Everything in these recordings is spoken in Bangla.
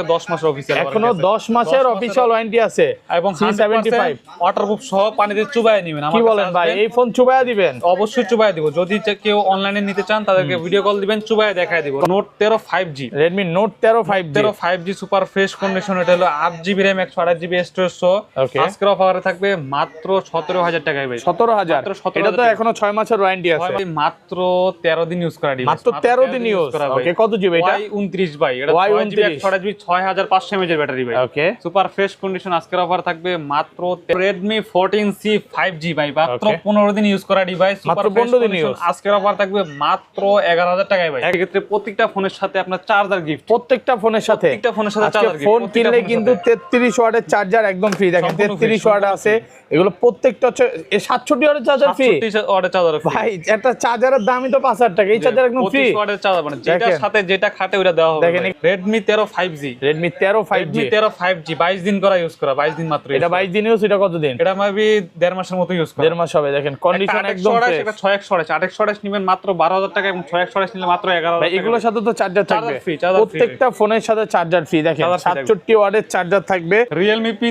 এটা 10 মাসের অফিসিয়াল এখনও 10 মাসের অফিসিয়াল ওয়ারেন্টি আছে। এবং 75 ওয়াটারপ্রুফ সহ পানিতে চুবায় নেবেন। কি বলেন ভাই? এই ফোন চুবায় দিবেন? অবশ্যই চুবায় দিব। যদি কেউ অনলাইনে নিতে চান তাদেরকে ভিডিও কল দিবেন চুবায় দেখায় দিব। Note 13 5G Redmi Note 13 5G 13 5G super fresh condition এটা হলো 8GB RAM 128GB স্টোরেজ সহ। আজকের অফারে থাকবে মাত্র 17000 টাকায় ভাই। 17000 এটা তো এখনও 6 মাসের ওয়ারেন্টি আছে। মাত্র 13 দিন ইউজ করা মাত্র 13 দিন ইউজ ওকে কত জিবি এটা? 29 ভাই। এটা 6GB 128GB ছয় হাজার পাঁচশো এমএজ এর ব্যাটারি ভাই। ওকে সুপার ফ্রেশ কন্ডিশন আজকের অফার থাকবে মাত্র Redmi fourteen C five G ভাই মাত্র. পনেরো দিন ইউজ করা ডিভাইস মাত্র 15 দিন আজকের অফার থাকবে মাত্র এগারো হাজার টাকায় ভাই। এক্ষেত্রে প্রত্যেকটা ফোনের সাথে আপনার চার্জার গিফট প্রত্যেকটা ফোনের সাথে। প্রত্যেকটা ফোনের সাথে চার্জার গিফট ফোন কিনলে কিন্তু 33 ওয়াটের চার্জার একদম ফ্রি দেখেন 33 ওয়াট আছে। এগুলো প্রত্যেকটা হচ্ছে 67 ওয়াটের চার্জার ফ্রি অর্ডার চার্জার ভাই একটা চার্জারের দামই তো 5000 টাকা। এই চার্জার একদম ফ্রি অর্ডার চার্জার মানে যেটার সাথে যেটা খাটে ওটা দেওয়া হবে রেডমি তেরো five G Redmi 13 5G Redmi তেরো ফাইভ জি বাইশ দিন করা ইউজ করা বাইশ দিন মাত্র এটা 22 দিন ইউজ এটা কত দিন এটা মাবি দেড় মাসের মতো ইউজ করা। দেড় মাস হবে দেখেন কন্ডিশন একদম fresh। এটা ছয় একশো আঠাশ আট একশো আঠাশ নিবেন মাত্র বারো হাজার টাকা এবং ছয় একশো আঠাশ নিলে মাত্র এগারো ভাই এগুলোর সাথে তো চার্জার থাকবে। প্রত্যেকটা ফোনের সাথে চার্জার ফ্রি দেখেন Charger free থাকবে। 67 ওয়াটের চার্জার থাকবে।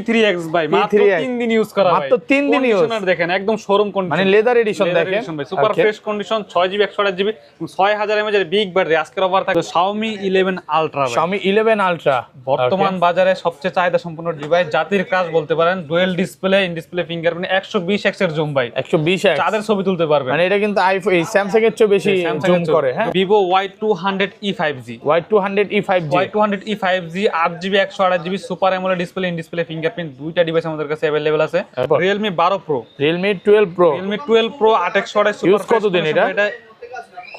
থ্রি এক্স ভাই মাত্র P3X তিন দিন ইউজ করা মাত্র তিন দিন use। Conditioner দেখেন একদম শোরুম মানে কন্ডিশন লেদার এডিশন দেখেন। সুপার. ফ্রেশ কন্ডিশন ছয় জিবি একশো আঠাশ জিবি ছয় হাজার এমএজ এর বিগ ব্যাটারি আজকের অফার থাকবে Xiaomi eleven ultra Xiaomi 11 Ultra বর্তমান বাজারে সবচেয়ে চাহিদা সম্পন্ন ডিভাইস জাতির কাজ বলতে পারেন dual display in display fingerprint একশো বিশ এক্সের জুম ভাই 120 X চাঁদের ছবি তুলতে পারবেন। মানে এটা কিন্তু আইফোন এই স্যামসাং এর চেয়ে বেশি জুম করে হ্যাঁ? Vivo Y two hundred E five G Y200 E5G Y two hundred E five G আট জিবি একশো আঠাশ GB super AMOLED display in display fingerprint দুইটা ডিভাইস আমাদের কাছে অ্যাভেলেবেল আছে? রিয়েলমি বারো pro Realme 12 Pro Realme twelve pro আট একশো আঠাশ Use কতদিন এটা?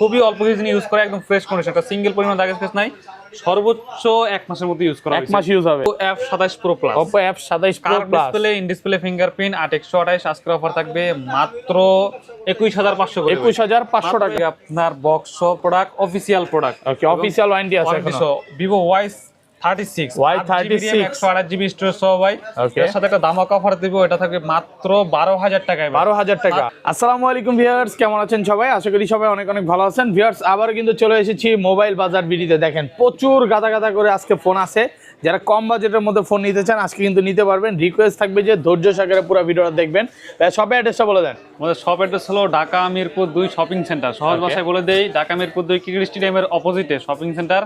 খুবই অল্প কিছুদিন ইউজ করা একদম ফ্রেশ কন্ডিশন একটা সিঙ্গেল পরিমাণ দাগ স্ক্র্যাচ নাই সর্বোচ্চ এক মাসের মধ্যে ইউজ করা এক মাস ইউজ হবে। Oppo pro plus Plus Oppo F27 pro plus display in display fingerprint 8128 আজকের অফার থাকবে মাত্র 21500 করে। 21500 টাকা। আপনার box product official product okay official warranty আছে ভিভো Vivo 36 ওয়াই একটা অফার দিব এটা মাত্র 12000 টাকায় 12000 টাকা। আসসালামু আলাইকুম কেমন আছেন সবাই? আশা করি সবাই অনেক অনেক ভালো আছেন। কিন্তু চলে এসেছি মোবাইল বাজার দেখেন প্রচুর গাদা গাদা করে আজকে ফোন আছে। যারা কম বাজেটের মধ্যে ফোন নিতে চান আজকে কিন্তু নিতে পারবেন। রিকোয়েস্ট থাকবে যে ধৈর্য সাগরে পুরো ভিডিওটা দেখবেন। শপের অ্যাড্রেসটা বলে দেন। সব অ্যাড্রেস হলো ঢাকা মিরপুর দুই শপিং সেন্টার সহজ ভাষায় বলে দেই ঢাকা মিরপুর দুই ক্রিকেট স্টেডিয়ামের অপোজিটে শপিং সেন্টার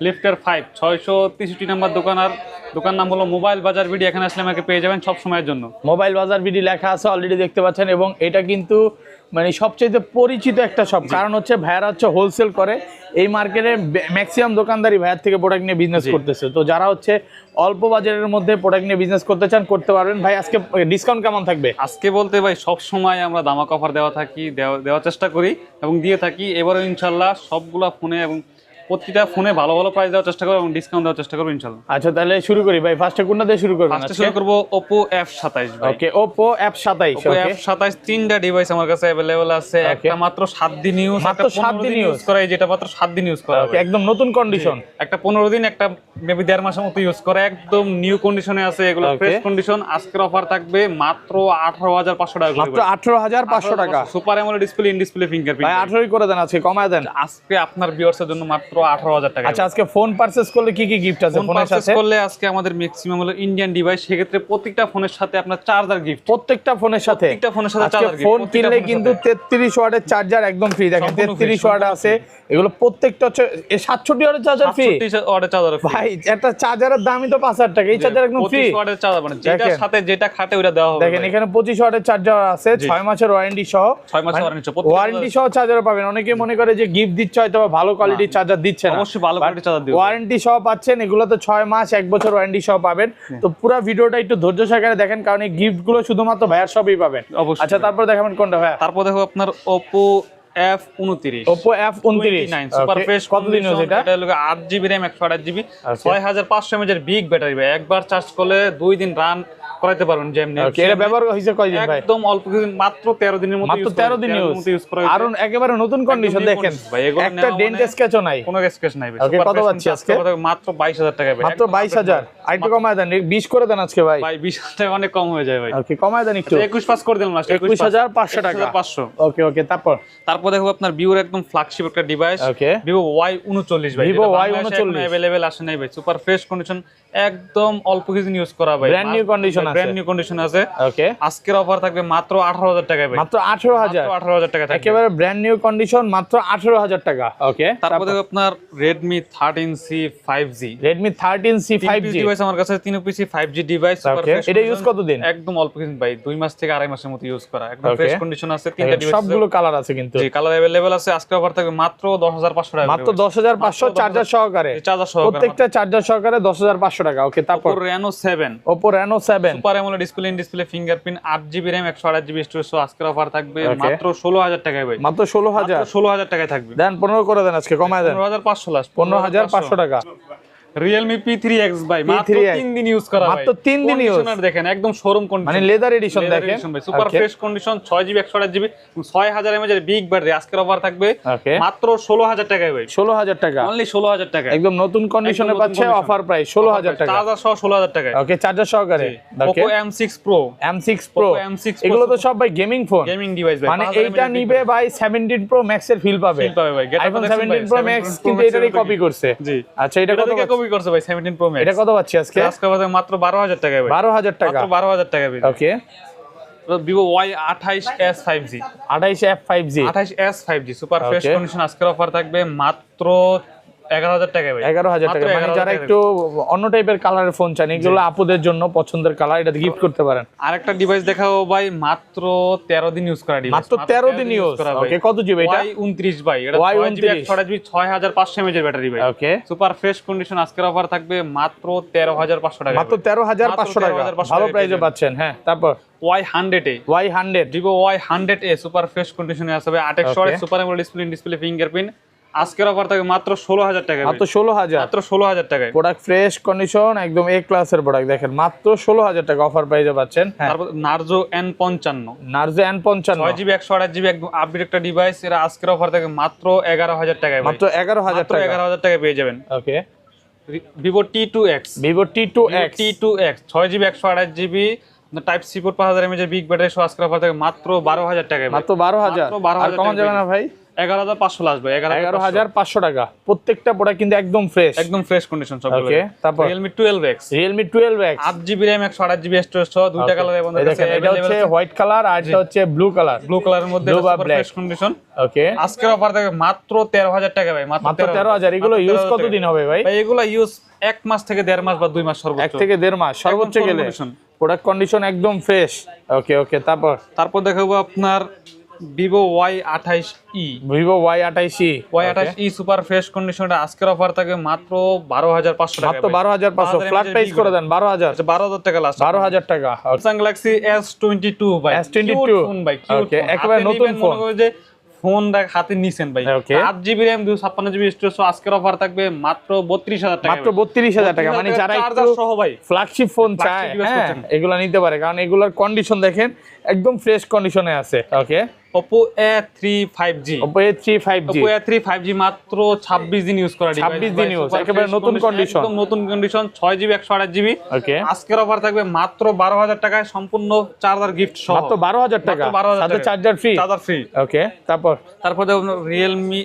লিফটার ফাইভ ছয়শো তেষট্টি নাম্বার দোকান আর দোকান নাম হলো মোবাইল বাজার বিডি এখানে আসলে আমাকে পেয়ে যাবেন সব সময়ের জন্য। মোবাইল বাজার বিডি লেখা আছে অলরেডি দেখতে পাচ্ছেন এবং এটা কিন্তু মানে সবচেয়ে পরিচিত একটা শপ কারণ হচ্ছে ভাইয়ারা হচ্ছে হোলসেল করে এই মার্কেটে ম্যাক্সিমাম দোকানদারি ভাইয়ার থেকে প্রোডাক্ট নিয়ে বিজনেস করতেছে। তো যারা হচ্ছে অল্প বাজারের মধ্যে প্রোডাক্ট নিয়ে বিজনেস করতে চান করতে পারবেন। ভাই আজকে ডিসকাউন্ট কেমন থাকবে? আজকে বলতে ভাই সব সময় আমরা দামাক অফার দেওয়া থাকি দেওয়া- দেওয়ার চেষ্টা করি এবং দিয়ে থাকি। এবারও ইনশাল্লাহ সবগুলা ফোনে এবং প্রতিটা ফোনে ভালো ভালো প্রাইস দেওয়ার চেষ্টা করব এবং ডিসকাউন্ট দেওয়ার চেষ্টা করব ইনশাল্লাহ। আচ্ছা তাহলে শুরু করি ভাই। ফার্স্টে কোনটা দিয়ে শুরু করবেন ফার্স্টে শুরু করব ওপো এফ সাতাইশ ওকে ওপো অ্যাপ 27 ওপো এফ সাতাইশ তিনটা ডিভাইস আমার কাছে অ্যাভেলেবল আছে। একটা মাত্র সাত দিন ইউজ মাত্র সাত দিন ইউজ। করা যেটা মাত্র সাত দিন ইউজ করা একদম নতুন কন্ডিশন একটা পনেরো দিন একটা মেবি দেড় মাসের মতো ইউজ করে একদম নিউ কন্ডিশনে আছে এগুলো ফ্রেশ কন্ডিশন আজকের অফার থাকবে মাত্র আঠারো হাজার পাঁচশো টাকা মাত্র 18500 টাকা। Super AMOLED display in display ভাই ফিঙ্গারপ্রিন্ট 18 করে দেন আজকে কমায় দেন। আজকে আপনার ভিউয়ার্সের জন্য মাত্র আঠারো হাজার টাকা আচ্ছা আজকে ফোন পারচেজ করলে কি কি গিফট আছে? ফোন ফোনের সাথে? করলে আজকে আমাদের ম্যাক্সিমাম হলো ইন্ডিয়ান ডিভাইস সেক্ষেত্রে প্রত্যেকটা ফোনের সাথে আপনার চার্জার গিফট প্রত্যেকটা ফোনের সাথে? প্রত্যেকটা ফোনের সাথে charger ফোন কিনলে কিন্তু সাথে। 33 ওয়াটের চার্জার একদম ফ্রি দেখেন সম্পূর্ণ free, 33 ওয়াট আছে। এগুলো প্রত্যেকটা হচ্ছে এ 67 ওয়াটের চার্জার ফ্রি চার্জার ভাই একটা চার্জারের দামই তো 5000 টাকা। এই চার্জার একদম ফ্রি ওয়াটের চার্জার মানে দেখেন। সাথে যেটা খাটে ওটা দেওয়া হবে দেখেন এখানে 25 ওয়াটের চার্জার আছে 6 মাসের ওয়ারেন্টি সহ। ছয় মাসের warranty সহ, ওয়ারেন্টি সহ চার্জার পাবেন। অনেকে মনে করে যে গিফট দিচ্ছে হয়তো ভালো কোয়ালিটির চার্জার দিচ্ছে না। অবশ্যই ভালো কোয়ালিটির চাদর দিবে। ওয়ারেন্টি সহ পাচ্ছেন এগুলো তো 6 মাস 1 বছর ওয়ারেন্টি সহ পাবেন। তো পুরো ভিডিওটা একটু ধৈর্য সহকারে দেখেন কারণ এই গিফটগুলো শুধুমাত্র ভাইয়ার সবই পাবেন। আচ্ছা তারপর দেখাবেন কোনটা ভাইয়া? তারপর দেখো আপনার Oppo F উনত্রিশ। Oppo F29 সুপার ফ্রেশ কতদিন হয়েছে এটা? এটা হলো আট জিবি র্যাম একশো আঠাশ জিবি ছয় হাজার পাঁচশো এমএজ বিগ ব্যাটারি ভাই একবার চার্জ করলে দুই দিন রান করাইতে পারবেন যেমনি। এটা ব্যবহার হয়েছে কয়দিন ভাই? একদম অল্প কিছুদিন মাত্র তেরো দিনের মতো মাত্র 13 দিন হয়েছে, 13 ইউজ করা হয়েছে। একেবারে নতুন কন্ডিশন দেখেন। ভাই, একটা ডেন্ট স্কেচও নাই। কোনো স্কেচ নাই ভাই Okay, কত পাচ্ছি আজকে? আজকে? মাত্র বাইশ হাজার টাকা ভাই মাত্র 22,000 update আর কমায় দেন বিশ করে দেন আজকে ভাই। ভাই টাকা অনেক কম হয়ে যায় ভাই। ওকে কমায় দেন একটু। একুশ পাস করে দিলাম লাস্ট একুশ হাজার পাঁচশো টাকা। পাঁচশো। ওকে ওকে তারপর? তারপর দেখো আপনার ভিভোর একদম ফ্ল্যাগশিপ একটা ডিভাইস ভিভো ওয়াই উনচল্লিশ ভাই Vivo Y39 অ্যাভেলেবেল আসে নাই ভাই। সুপার ফ্রেশ কন্ডিশন একদম অল্প কিছু ইউজ করা ভাই। Brand new condition আছে। ব্র্যান্ড নিউ কন্ডিশন আছে। ওকে আজকের অফার থাকবে মাত্র আঠারো হাজার টাকায় ভাই। মাত্র আঠেরো হাজার। আঠারো হাজার টাকা থাকবে। একেবারে ব্র্যান্ড নিউ কন্ডিশন মাত্র আঠেরো হাজার টাকা। ওকে তারপর দেখো আপনার জি Redmi thirteen C five G device আমার কাছে তিন PC five G device Okay, এটা use কতদিন? একদম অল্প কিছু ভাই দুই মাস থেকে আড়াই মাসের মতো ইউজ করা। একদম. ফ্রেশ কন্ডিশন আছে তিনটা ডিভাইস সবগুলো কালার আছে কিন্তু। কালার অ্যাভেলেবেল আছে আজকে অফার থাকবে মাত্র দশ হাজার পাঁচশো টাকা মাত্র দশ হাজার পাঁচশো চার্জার সহকারে। চার্জার সহ প্রত্যেকটা চার্জার সহকারে দশ হাজার পাঁচশো টাকা। ওকে তারপর Reno seven Oppo Reno seven super AMOLED display in display fingerprint আট জিবি র্যাম একশো আট জিবি স্টোরেজ আজকের অফার থাকবে মাত্র ষোলো হাজার টাকায় ভাই। মাত্র ষোলো হাজার। ষোলো হাজার টাকায় থাকবে। দেন পনেরো করে দেন আজকে কমায় দেন। পনেরো হাজার পাঁচশো লাস্ট পনেরো হাজার পাঁচশো টাকা। পি থ্রি এক্স ভাই মাত্র P3X তিন দিন ইউজ করা মাত্র তিন দিন use। Conditioner দেখেন একদম শোরুম মানে লেদার এডিশন দেখেন। সুপার ফ্রেশ কন্ডিশন ছয় জিবি একশো আট জিবি ছয় হাজার এমএজ এর বিগ ব্যাটারি আজকের অফার থাকবে মাত্র ষোলো হাজার টাকায় ভাই। ষোলো হাজার টাকা। অনলি ষোলো হাজার টাকায়। একদম নতুন কন্ডিশনে পাচ্ছে অফার প্রাইস ষোলো হাজার টাকা। চার্জার সহ ষোলো হাজার টাকায়। ওকে চার্জার সহকারে। Okay Poco M six pro M six pro Poco M6 এগুলো তো সব ভাই গেমিং ফোন গেমিং ডিভাইস ভাই মানে 5000 এইটা নিবে ভাই সেভেন্টিন প্রো ম্যাক্স এর ফিল পাবে। Feel পাবে ভাই। আইফোন দেখছেন ভাই, সেভেন্টিন প্রো 17 ম্যাক্স Pro কিন্তু এটারই কপি করছে। জি। আচ্ছা এটা কত থেকে কপি করছে ভাই 17 প্রো ম্যাক্স এটা কত পাচ্ছি আজকে? আজকে বাজারে মাত্র 12000 টাকা ভাই। বারো হাজার টাকা। মাত্র 12000 টাকা ভাই ওকে ভিভো ওয়াই 28s 5G আঠাইশ F five G 28s 5G super fresh condition আজকের অফার থাকবে মাত্র 11000 টাকায় ভাই এগারো হাজার টাকা মানে 11,000 যারা একটু অন্য টাইপের কালারের ফোন চান এগুলো আপুদের জন্য পছন্দের কালার এটা গিফট করতে পারেন। আরেকটা ডিভাইস দেখাবো ভাই মাত্র 13 দিন ইউজ করা মাত্র তেরো দিন ইউজ ওকে কত জিবি এটা? ওয়াই 29 ভাই এটা Y 6 জিবি 29 128 জিবি 6500 mAh এর ব্যাটারি ভাই। ওকে সুপার ফ্রেশ কন্ডিশন আজকের অফার থাকবে মাত্র 13500 টাকা মাত্র তেরো হাজার পাঁচশো টাকা। 13,500 ভালো প্রাইসে পাচ্ছেন হ্যাঁ তারপর? Y 100 A. Y hundred. Vivo Y 100 A super fresh কন্ডিশনে আসবে 8 Okay. Super display display fingerprint আজকের অফার থাকবে মাত্র 16000 টাকা মাত্র ষোলো হাজার মাত্র 16000 টাকায়। প্রোডাক্ট ফ্রেশ কন্ডিশন একদম এ ক্লাসের প্রোডাক্ট দেখেন মাত্র ষোলো হাজার টাকা অফার প্রাইসে পাচ্ছেন। হ্যাঁ। তারপর নার্জো এন পঞ্চান্ন। নার্জো এন পঞ্চান্ন। ছয় জিবি একশো আট জিবি একদম আপডেট একটা ডিভাইস এরা আজকের অফার থাকে মাত্র এগারো হাজার টাকায় মাত্র এগারো হাজার টাকা। এগারো হাজার টাকায় পেয়ে যাবেন। Okay Vivo T two X Vivo T two X T two X ছয় জিবি একশো আঠাশ জিবি টাইপ সি পোর্ট পাঁচ হাজার এমএজ বিগ ব্যাটারি সহ আজকের অফার থাকে মাত্র বারো হাজার টাকায় মাত্র বারো হাজার। 12,000 আর কমন যাবে না ভাই? এগারো হাজার পাঁচশো আসবে এগারো হাজার পাঁচশো। টাকা। প্রত্যেকটা প্রোডাক্ট কিন্তু একদম ফ্রেশ একদম ফ্রেশ কন্ডিশন সব তারপর? Realme twelve X Realme twelve X আট জিবি র্যাম একশো আঠাশ জিবি স্টোরেজ সহ দুইটা কালার এবং এটা হচ্ছে হোয়াইট কালার আর এটা হচ্ছে ব্লু কালার ব্লু কালারের মধ্যে। ফ্রেশ কন্ডিশন ওকে আজকের অফার থাকে মাত্র তেরো হাজার টাকা ভাই মাত্র তেরো হাজার। এগুলো ইউজ কতদিন হবে ভাই? এগুলা ইউজ এক মাস থেকে দেড় মাস বা দুই মাস এক থেকে দেড় মাস সর্বোচ্চ গেলে। প্রোডাক্ট কন্ডিশন একদম ফ্রেশ ওকে ওকে তারপর? তারপর দেখাবো আপনার ভিভো ওয়াই আঠাইশ ই ভিভো ওয়াই আঠাইশি ওয়াই আঠাইশ ই সুপার ফ্রেশ কন্ডিশনটা আজকের অফার থাকে মাত্র বারো হাজার পাঁচশো টাকা মাত্র বারো হাজার পাঁচশো ফ্ল্যাট প্রাইস করে দেন বারো হাজার। বারো হাজার টাকা লাস্ট বারো হাজার টাকা Samsung Galaxy S twenty two ভাই। S22 ফোন ভাই একেবারে নতুন phone। যে ফোন হাতে নিছেন ভাই. আট জিবি র্যাম দুশো ছাপ্পান্ন জিবি স্টোরেজ আজকের অফার থাকবে মাত্র বত্রিশ হাজার টাকা মাত্র বত্রিশ হাজার টাকা মানে যারা সহ ভাই। ফ্ল্যাগশিপ ফোন চায় হ্যাঁ। এগুলো নিতে পারে কারণ এগুলোর কন্ডিশন দেখেন একদম ফ্রেশ কন্ডিশনে আছে okay G Oppo A three five G মাত্র ছাব্বিশ দিন ইউজ করা ডিভাইস 26 দিন ইউজ একেবারে নতুন কন্ডিশন একদম নতুন কন্ডিশন ছয় জিবি একশো আঠাশ জিবি ওকে আজকের অফার থাকবে মাত্র বারো হাজার টাকায় সম্পূর্ণ চার্জার গিফট সহ। মাত্র বারো হাজার টাকা। মাত্র 12,000 সাথে charger free charger free okay তারপর? তারপর Realme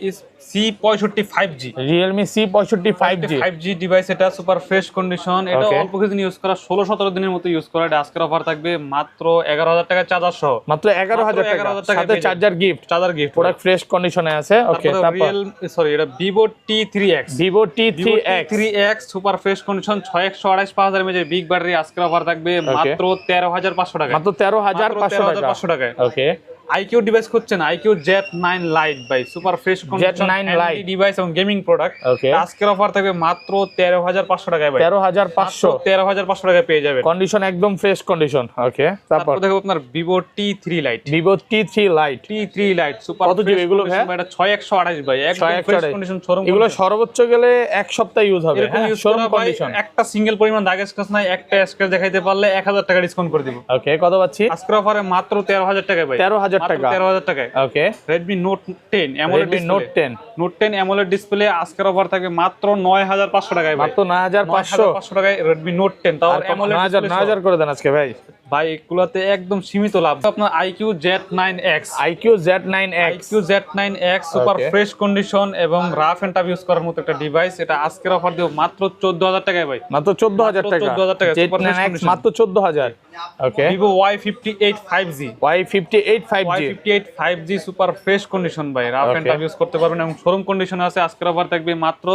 সি পঁয়ষট্টি ফাইভ জি রিয়েলমি সি পঁয়ষট্টি five G five G device এটা সুপার ফ্রেশ কন্ডিশন এটা অল্প কিছুদিন ইউজ করা ষোলো সতেরো দিনের মতো ইউজ করা। এটা আজকের অফার থাকবে মাত্র এগারো হাজার টাকা চার্জার সহ। মাত্র এগারো হাজার টাকা। সাথে charger gift charger gift product fresh কন্ডিশনে আছে। ওকে রিয়েল সরি এটা Vivo T three X Vivo T three X three X super fresh condition ছয় একশো আড়াইশ পাঁচ হাজার মেজের বিগ ব্যাটারি আজকের অফার থাকবে মাত্র তেরো হাজার পাঁচশো টাকা মাত্র তেরো হাজার পাঁচশো 13,500 টাকা টাকায়। ওকে আইকিউ ডিভাইস খুঁজছেন iQOO Z nine lite by super fresh condition Z9 Lite। Device এবং গেমিং প্রোডাক্ট Okay. আজকের অফার থাকবে মাত্র তেরো হাজার পাঁচশো টাকায় তেরো হাজার পাঁচশো। তেরো হাজার পাঁচশো টাকায় পেয়ে যাবেন। কন্ডিশন একদম ফ্রেশ কন্ডিশন ওকে তারপর দেখো আপনার Vivo T three lite Vivo T three lite T three lite super কত GB এগুলো ভাইয়া? এটা ছয় একশো আঠাশ ফ্রেশ কন্ডিশন শোরুম এগুলো সর্বোচ্চ গেলে এক সপ্তাহ ইউজ হবে হ্যাঁ? শোরুম ভাই কন্ডিশন একটা সিঙ্গেল পরিমাণ দাগ স্ক্র্যাচ নাই একটা স্ক্র্যাচ দেখাইতে পারলে এক হাজার টাকা ডিসকাউন্ট করে দিব। ওকে কত পাচ্ছি? আজকের অফারে মাত্র তেরো হাজার টাকা ভাই। তেরো হাজার টাকা। তেরো হাজার টাকায়। Okay Redmi note ten AMOLED Redmi note ten note ten AMOLED display আজকের অফার থাকে মাত্র নয় হাজার পাঁচশো টাকায় মাত্র নয় হাজার পাঁচশো। পাঁচশো টাকায় রেডমি নোট টেন তাও নয় অ্যামোলেড হাজার নয় হাজার করে দেন আজকে ভাই। ভাই এগুলোতে একদম সীমিত লাভ। আপনার iQOO Z nine X iQOO Z nine X iQOO Z nine X super fresh condition এবং রাফ এন্ড টাফ ইউজ করার মতো একটা ডিভাইস এটা আজকের অফার দিব মাত্র চোদ্দ হাজার টাকায় ভাই। মাত্র চোদ্দ হাজার টাকা। 14,000 টাকা, Z super nine fresh X condition। মাত্র চোদ্দ হাজার। Okay Vivo Y fifty eight five G Y fifty eight five G fifty eight five G super fresh condition ভাই। রাফ. টাফ ইউজ করতে পারবেন এবং শোরুম কন্ডিশন আছে। আজকের অফার থাকবে মাত্র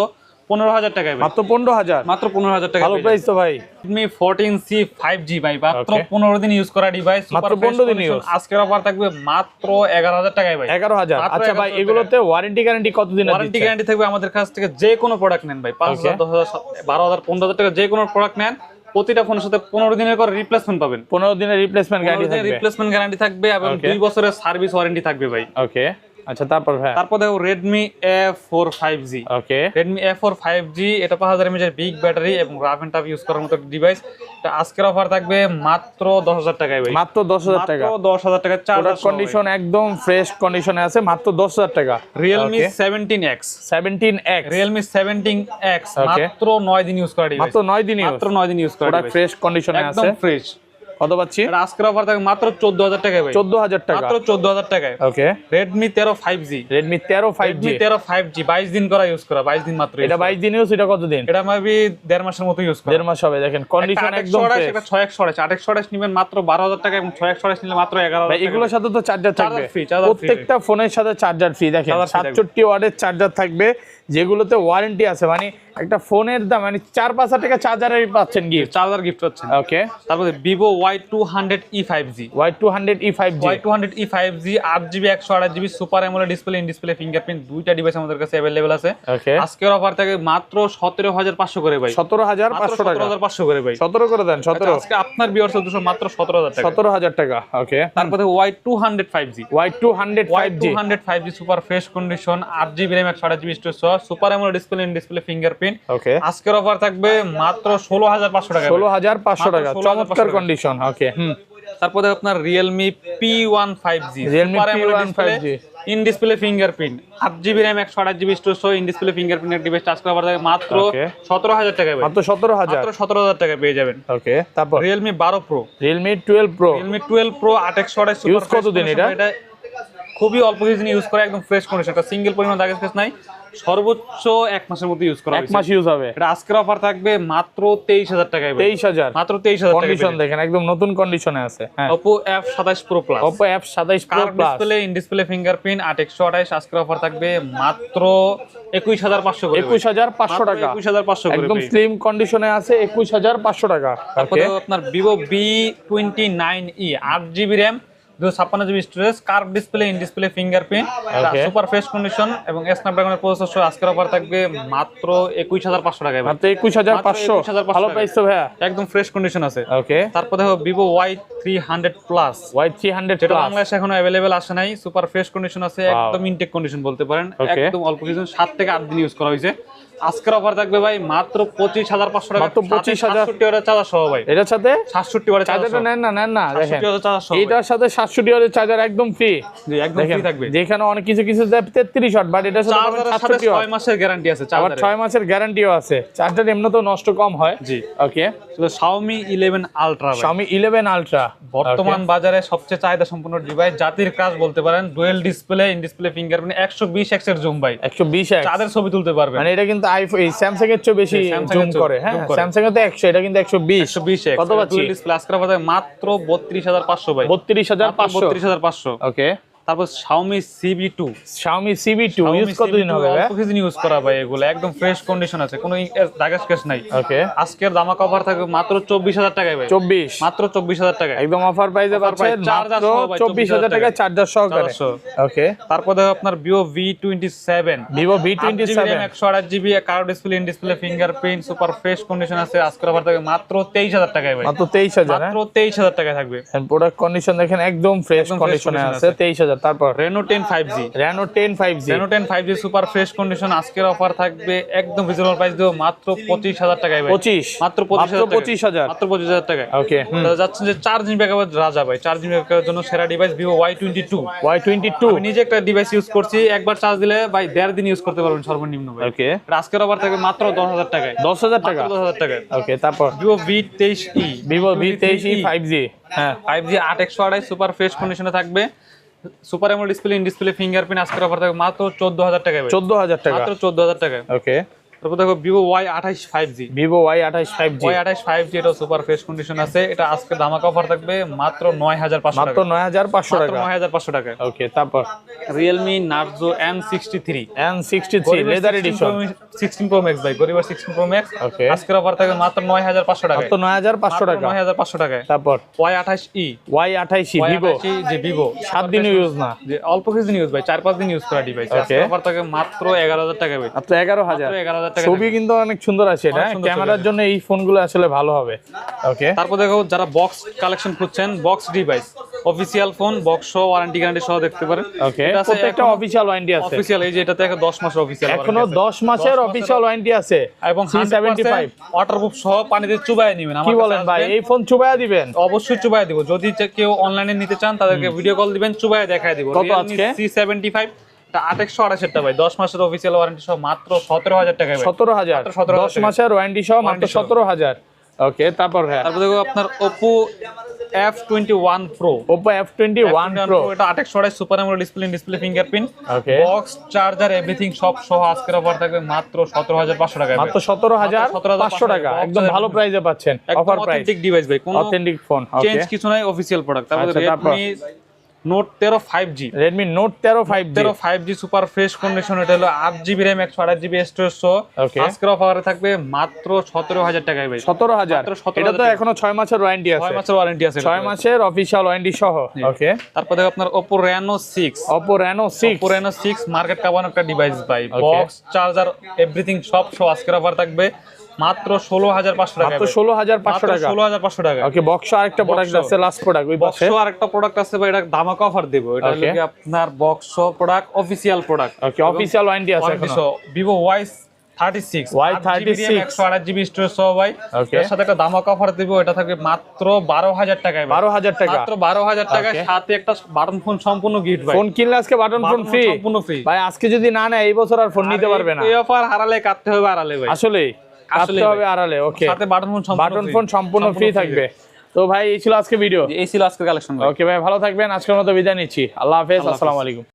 পনেরো হাজার টাকায় মাত্র পনেরো হাজার? মাত্র পনেরো হাজার টাকা ভালো প্রাইস তো ভাই। Redmi fourteen C five G ভাই মাত্র পনেরো দিন ইউজ করা ডিভাইস মাত্র 15 দিন use। আজকের অফার থাকবে মাত্র এগারো হাজার টাকায় ভাই। এগারো হাজার। আচ্ছা ভাই এগুলোতে ওয়ারেন্টি গ্যারান্টি কতদিন ওয়ারেন্টি গ্যারান্টি থাকবে আমাদের কাছ থেকে যে কোনো প্রোডাক্ট নেন ভাই। পাঁচ হাজার দশ হাজার বারো হাজার পনেরো হাজার টাকা যে কোনো প্রোডাক্ট নেন প্রতিটা ফোনের সাথে পনেরো দিনের করে রিপ্লেসমেন্ট পাবেন। পনেরো দিনের রিপ্লেসমেন্ট গ্যারান্টি থাকবে। রিপ্লেসমেন্ট গ্যারান্টি থাকবে এবং দুই বছরের সার্ভিস ওয়ারেন্টি থাকবে ভাই। ওকে আচ্ছা তারপর ভাই তারপর দেখো five G okay five G এটা পাঁচ হাজার এমএচের বিগ ব্যাটারি এবং রাফ এন্ড টাফ ইউজ করার মতো ডিভাইস আজকের অফার থাকবে মাত্র দশ হাজার টাকায় ভাই। মাত্র দশ হাজার মাত্র টাকা। দশ হাজার টাকা চার্জার কন্ডিশন একদম ফ্রেশ কন্ডিশনে আছে মাত্র দশ হাজার টাকা। Seventeen X Realme seventeen X মাত্র নয় দিন ইউজ করা ডিভাইস মাত্র নয় দিন ইউজ মাত্র নয় দিন ইউজ করা প্রোডাক্ট ফ্রেশ কন্ডিশনে আছে একদম ফ্রেশ কত পাচ্ছি? আজকের অফার থাকবে মাত্র চোদ্দ হাজার টাকায় ভাই। চোদ্দ হাজার টাকা। মাত্র চোদ্দ হাজার টাকায়। ওকে রেডমি তেরো ফাইভ জি রেডমি তেরো ফাইভ জি তেরো ফাইভ জি বাইশ দিন করা ইউজ করা বাইশ দিন মাত্র এটা বাইশ দিন ইউজ এটা কতদিন? এটা মাবি দেড় মাসের মতো ইউজ করা। দেড় মাস হবে দেখেন কন্ডিশন একদম এটা ছয় একশো আড়াইশ আট একশো আড়াইশ নিবেন মাত্র বারো হাজার টাকা এবং ছয় একশো আড়াইশ নিলে মাত্র এগারো এগুলোর সাথে তো চার্জার থাকবে। প্রত্যেকটা ফোনের সাথে চার্জার ফ্রি দেখেন। সাতষট্টি ওয়ার্ডের চার্জার থাকবে যেগুলোতে ওয়ারেন্টি আছে। মানে একটা ফোনের দাম মানে চার পাঁচ হাজার টাকা চার্জারের পাচ্ছেন গিফট চার্জার গিফট পাচ্ছেন। ওকে তারপরে Vivo Y two hundred E five G Y two hundred E five G Y two hundred E five G আট জিবি একশো আঠাশ GB super AMOLED display in display fingerprint দুইটা ডিভাইস আমাদের কাছে অ্যাভেলেবেল আছে। ওকে আজকের অফার থাকে মাত্র সতেরো হাজার পাঁচশো করে ভাই। সতেরো হাজার পাঁচশো টাকা। হাজার পাঁচশো করে ভাই। সতেরো করে দেন সতেরো। আজকে আপনার বিয়ার্স দুশো মাত্র সতেরো হাজার টাকা। সতেরো হাজার টাকা ওকে তারপরে Y two hundred five G Y two hundred Y two hundred five G super fresh condition আট জিবি র্যাম একশো আঠাশ GB storage super AMOLED display in display fingerprint okay আজকের অফার থাকবে মাত্র ষোলো হাজার পাঁচশো টাকা। ষোলো হাজার পাঁচশো টাকা। চমৎকার কন্ডিশন ওকে হুম। তারপরে আপনার Realme P one five G Realme P1 5G in display fingerprint আট জিবি র্যাম একশো আঠাশ জিবি স্টোরেজ সহ ইন ডিসপ্লে ফিঙ্গারপ্রিন্টের ডিভাইস চার্জ করা থাকে মাত্র. সতেরো হাজার টাকা মাত্র সতেরো হাজার। মাত্র সতেরো হাজার টাকা পেয়ে যাবেন। ওকে তারপর? রিয়েলমি বারো pro Realme twelve pro Realme twelve pro আট একশো আঠাশ কতদিন এটা? খুবই অল্প কিছুদিন ইউজ করে একদম ফ্রেশ কন্ডিশন একটা সিঙ্গেল পরিমাণ দাগ স্পেস নাই। সর্বোচ্চ এক মাসের মধ্যে ইউজ করা এক মাস ইউজ হবে। এটা আজকের অফার থাকবে মাত্র তেইশ হাজার টাকায়। তেইশ হাজার। মাত্র তেইশ হাজার টাকা কন্ডিশন দেখেন একদম নতুন কন্ডিশনে আছে। হ্যাঁ। ওপো এফ সাতাশ প্রো প্লাস ওপো এফ সাতাইশ pro plus display in display fingerprint আট একশো আঠাইশ। আজকের অফার থাকবে মাত্র একুশ হাজার পাঁচশো একুশ হাজার পাঁচশো টাকা। একুশ হাজার পাঁচশো একদম। স্লিম কন্ডিশনে আছে একুশ হাজার পাঁচশো টাকা। তারপরে আপনার Vivo V twenty nine e আট জিবি র্যাম দুশো ছাপ্পান্ন GB storage curve display in display fingerprint super fresh condition এবং স্ন্যাপড্রাগনের প্রসেসর আজকের অফার থাকবে মাত্র একুশ হাজার পাঁচশো টাকায় মাত্র একুশ হাজার পাঁচশো। ভালো প্রাইস তো ভাইয়া। একদম ফ্রেশ কন্ডিশন আছে। ওকে তারপর দেখো Vivo Y three hundred plus Y three hundred যেটা বাংলাদেশে এখনও অ্যাভেলেবেল আসে নাই। সুপার ফ্রেশ কন্ডিশন আছে একদম ইনটেক কন্ডিশন বলতে পারেন. একদম অল্প কিছু সাত থেকে আট দিন ইউজ করা হয়েছে। আজকের অফার থাকবে ভাই মাত্র পঁচিশ হাজার পাঁচশো টাকা। মাত্র 25,000 সাতষট্টি ওয়াটের চার্জার সহ ভাই। এটার সাথে? সাতষট্টি চার্জারটা নেন না নেন না দেখেন। এইটার সাথে সাতষট্টি চার্জার একদম ফ্রি একদম ফ্রি থাকবে। যেখানে অনেক কিছু কিছু তেত্রিশ বাট এটার সাথে ছয় মাসের গ্যারান্টি আছে আবার ছয় মাসের গ্যারান্টিও আছে। চার্জার এমনিতেও নষ্ট কম হয়। জি। ওকে Xiaomi 11 Ultra ভাই। Xiaomi 11 আলট্রা বর্তমান বাজারে সবচেয়ে চাহিদা সম্পন্ন ডিভাইস জাতির কাজ বলতে পারেন dual display in display fingerprint 120 এক্সের জুম ভাই। একশো বিশ চাঁদের ছবি তুলতে পারবেন। মানে এটা কিন্তু আইফোন এই স্যামসাং এর চেয়ে বেশি জুম করে হ্যাঁ? স্যামসাং তো একশো এটা কিন্তু একশো বিশ। 120 এক্স কত পাচ্ছি? ডিসপ্লে আজকের বাজারে মাত্র 32500 ভাই। বত্রিশ হাজার পাঁচশো। 32500 ওকে তারপর Xiaomi CB2 Xiaomi CB2 use কতদিন হবে ভাই? ইউজ করা ভাই এগুলো একদম ফ্রেশ কন্ডিশন আছে কোনো নাই। ওকে আজকের দামা কভার থাকবে মাত্র 24000 টাকায় ভাই। 24 মাত্র 24000 টাকা একদম অফার প্রাইসে পাচ্ছেন 24000 টাকা চার্জার সহকারে। ওকে তারপর দেখো আপনার Vivo V27 Vivo V27 128GB curve display in display fingerprint super fresh condition আছে। আজকের অফার থাকবে মাত্র 23000 টাকায় ভাই। মাত্র 23000 হ্যাঁ? মাত্র 23000 টাকায় থাকবে। এন্ড প্রোডাক্ট কন্ডিশন দেখেন একদম ফ্রেশ কন্ডিশনে আছে 23000 তারপর Reno ten five G Reno ten five G Reno ten five G super fresh condition আজকের অফার থাকবে একদম রিজনেবল প্রাইস দেবো মাত্র পঁচিশ হাজার টাকায় পঁচিশ? মাত্র পঁচিশ হাজার মাত্র পঁচিশ হাজার? টাকায়। ওকে যাচ্ছেন যে চার্জিং ব্যাকআপের রাজা ভাই। চার্জিং ব্যাকআপের জন্য সেরা device Vivo Y twenty two Y twenty two নিজে একটা ডিভাইস ইউজ করছি একবার চার্জ দিলে ভাই দেড় দিন ইউজ করতে পারবেন সর্বনিম্ন ভাই। ওকে আজকের অফার থাকবে মাত্র দশ হাজার টাকায়। দশ হাজার টাকা? দশ হাজার টাকায়। ওকে তারপর? ভিভো ভি তেইশ ই ভিভো ভি তেইশ ই ফাইভ জি হ্যাঁ ফাইভ জি আট একশো আড়াই সুপার ফ্রেশ কন্ডিশনে থাকবে। Super AMOLED display in display fingerprint আজকের অফার থাকবে মাত্র চোদ্দ হাজার টাকায় ভাই। চোদ্দ হাজার টাকা। মাত্র চোদ্দ হাজার টাকায়। ওকে তারপর দেখো ভিভো ওয়াই আঠাইশ ফাইভ জি ভিভো ওয়াই আঠাইশ five G Y five G এটা সুপার ফ্রেশ কন্ডিশন আছে। এটা আজকে ধামাকা অফার থাকবে মাত্র নয় হাজার পাঁচশো মাত্র নয় হাজার পাঁচশো টাকা। নয় হাজার পাঁচশো টাকায় ওকে তারপর? Realme Narzo N sixty three N sixty three leather edition sixteen pro max ভাই গরিবার সিক্সটিন প্রো ম্যাক্স Okay. আজকের অফার থাকবে মাত্র নয় হাজার পাঁচশো টাকায়। মাত্র নয় হাজার পাঁচশো টাকা। নয় হাজার পাঁচশো টাকায়। তারপর? ওয়াই আঠাইশ ই ওয়াই আঠাইশি ভিভো যে ভিভো সাত দিনও ইউজ না। যে অল্প কিছুদিন ইউজ ভাই চার পাঁচ দিন ইউজ করা ডিভাইস Okay. অফার থাকে মাত্র এগারো হাজার টাকা ভাই। মাত্র এগারো হাজার। এগারো টাকা ছবি কিন্তু অনেক সুন্দর আছে এটা। ক্যামেরার জন্য এই ফোনগুলো আসলে ভালো হবে। ওকে তারপর দেখো যারা বক্স কালেকশন খুঁজছেন box device official phone box সহ ওয়ারেন্টি গ্যারান্টি সহ দেখতে পারেন। ওকে প্রত্যেকটা অফিসিয়াল ওয়ারেন্টি আছে। অফিসিয়াল এই যে এটাতে এখন 10 মাসের অফিসিয়াল এখনও দশ মাসের অফিসিয়াল ওয়ারেন্টি আছে। এবং সি সেভেন্টি ফাইভ ওয়াটারপ্রুফ সহ পানিতে চুবাই নেবেন। কি বলেন ভাই? এই ফোন চুবাইয়া দিবেন? অবশ্যই চুবাই দিব। যদি কেউ অনলাইনে নিতে চান তাদেরকে ভিডিও কল দিবেন চুবাই দেখায় দিব। কত আজকে? আড়াইশেরটা ভাই। দশ মাসের অফিসিয়াল ওয়ারেন্টি সহ মাত্র সতেরো হাজার টাকা সতেরো হাজার। দশ মাসের ওয়ারেন্টি সহ মাত্র সতেরো হাজার। ওকে তারপর তারপর দেখো আপনার Oppo F twenty one pro Oppo F twenty one pro এটা আটেকশো আড়াই super AMOLED display display fingerprint Okay. Box charger everything সব সহ আজকের অফার থাকবে মাত্র সতেরো হাজার পাঁচশো টাকা মাত্র সতেরো হাজার মাত্র 17,500 পাঁচশো টাকা। একদম ভালো প্রাইসে পাচ্ছেন। অফার প্রাইস অথেন্টিক ডিভাইস ভাই। কোনো অথেন্টিক ফোন চেঞ্জ কিছু নাই অফিসিয়াল প্রোডাক্ট তারপর আচ্ছা, তারপর? রেডমি নোট তেরো ফাইভ জি রেডমি নোট তেরো ফাইভ তেরো five G super fresh condition এটা হলো আট জিবি র্যাম একশো আঠাশ জিবি স্টোরেজ আজকের অফারে থাকবে মাত্র সতেরো হাজার টাকায় ভাই। সতেরো হাজার। এটা তো এখনও ছয় মাসের ওয়ারেন্টি ছয় মাসের ওয়ারেন্টি আছে ছয় মাসের অফিসিয়াল ওয়ারেন্টি সহ। ওকে তারপর দেখো আপনার Oppo Reno six Oppo Reno six Oppo Reno six market কাবানো একটা ডিভাইস ভাই। বক্স চার্জার এভরিথিং সব সহ আজকের অফার থাকবে। মাত্র ষোলো হাজার পাঁচশো টাকা মাত্র ষোলো হাজার পাঁচশো টাকা। ষোলো হাজার পাঁচশো টাকা। ওকে বক্স আরেকটা প্রোডাক্ট আছে লাস্ট প্রোডাক্ট ওই বক্স আরেকটা প্রোডাক্ট আছে ভাই এটা ধামাকা অফার দেবো। এটা আপনার box product official product okay official warranty আছে এখনও। Vivo wise thirty six Y36 একশো আঠাশ জিবি স্টোরেজ সহ ভাই। এর সাথে একটা ধামাকা অফার দেবো এটা থাকবে মাত্র বারো হাজার টাকায় বারো হাজার টাকা। মাত্র বারো হাজার টাকা Okay. সাথে একটা বাটন ফোন সম্পূর্ণ গিফট ভাই। ফোন কিনলে আজকে বাটন ফোন ফ্রি সম্পূর্ণ ফ্রি ভাই আজকে যদি না নেয় এই বছর আর ফোন নিতে পারবে না। এই অফার হারালে কাটতে হবে ভাই। আসলে আসলেই হবে। আড়ালে ওকে সাথে বাটন ফোন সম্পূর্ণ বাটন ফোন সম্পূর্ণ ফ্রি থাকবে। তো ভাই এই ছিল আজকে ভিডিও এই ছিল আজকে কালেকশন ওকে ভাই ভালো থাকবেন। আজকের মতো বিদায় নিচ্ছি। আল্লাহ হাফেজ। আসসালামু আলাইকুম।